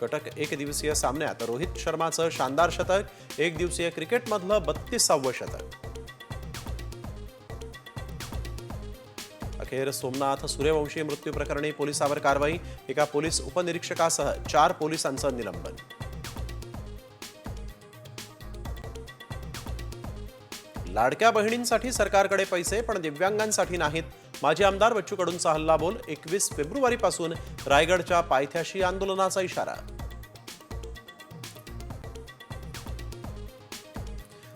कटक एक दिवसीय सामन्यात रोहित शर्माचं शानदार शतक एक दिवसीय क्रिकेटमधलं बत्तीसावं शतक. अखेर सोमनाथ सूर्यवंशी मृत्यू प्रकरणी पोलिसावर कारवाई एका पोलीस उपनिरीक्षकासह चार पोलिसांचं निलंबन. लाडक्या बहिणींसाठी सरकारकडे पैसे पण दिव्यांगांसाठी नाहीत माजी आमदार बच्चू कडूंचा हल्लाबोल एकवीस फेब्रुवारीपासून रायगडच्या पायथ्याशी आंदोलनाचा इशारा.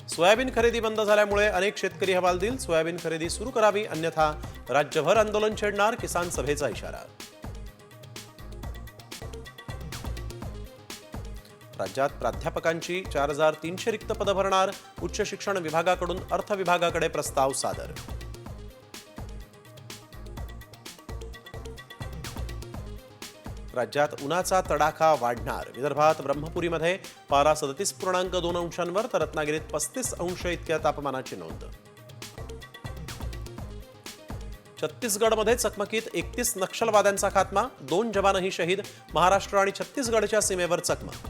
सोयाबीन खरेदी बंद झाल्यामुळे अनेक शेतकरी हवालदिल. सोयाबीन खरेदी सुरू करावी अन्यथा राज्यभर आंदोलन छेडणार किसान सभेचा इशारा. राज्यात प्राध्यापकांची चार हजार तीनशे रिक्त पदं भरणार. उच्च शिक्षण विभागाकडून अर्थ विभागाकडे प्रस्ताव सादर. राज्यात उन्हाचा तडाखा वाढणार. विदर्भात ब्रह्मपुरीमध्ये पारा सदतीस पूर्णांक दोन अंशांवर तर रत्नागिरीत पस्तीस अंश इतक्या तापमानाची नोंद. छत्तीसगडमध्ये चकमकीत एकतीस नक्षलवाद्यांचा खात्मा दोन जवानही शहीद महाराष्ट्र आणि छत्तीसगडच्या सीमेवर चकमक.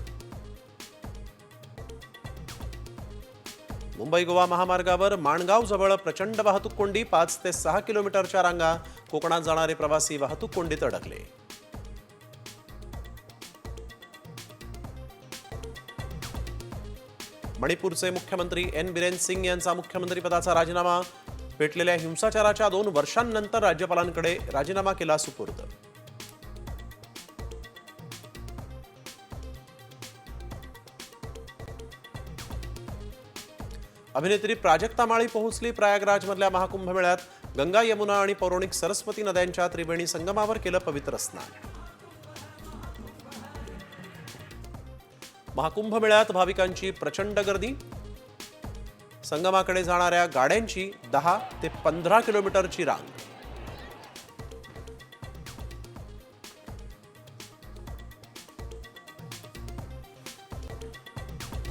मुंबई गोवा महामार्गावर माणगाव जवळ प्रचंड वाहतूक कोंडी पाच ते सहा किलोमीटरच्या रांगा कोकणात जाणारे प्रवासी वाहतूक कोंडीत अडकले. मणिपूरचे मुख्यमंत्री एन. बिरेन सिंग यांचा मुख्यमंत्रीपदाचा राजीनामा. पेटलेल्या हिंसाचाराच्या दोन वर्षांनंतर राज्यपालांकडे राजीनामा केला सुपूर्द. अभिनेत्री प्राजक्ता माळी पोहोचली प्रयागराजमधल्या महाकुंभ मेळ्यात गंगा यमुना आणि पौराणिक सरस्वती नद्यांच्या त्रिवेणी संगमावर केलं पवित्र स्नान. महाकुंभ मेळ्यात भाविकांची प्रचंड गर्दी. संगमाकडे जाणाऱ्या गाड्यांची दहा ते पंधरा किलोमीटरची रांग.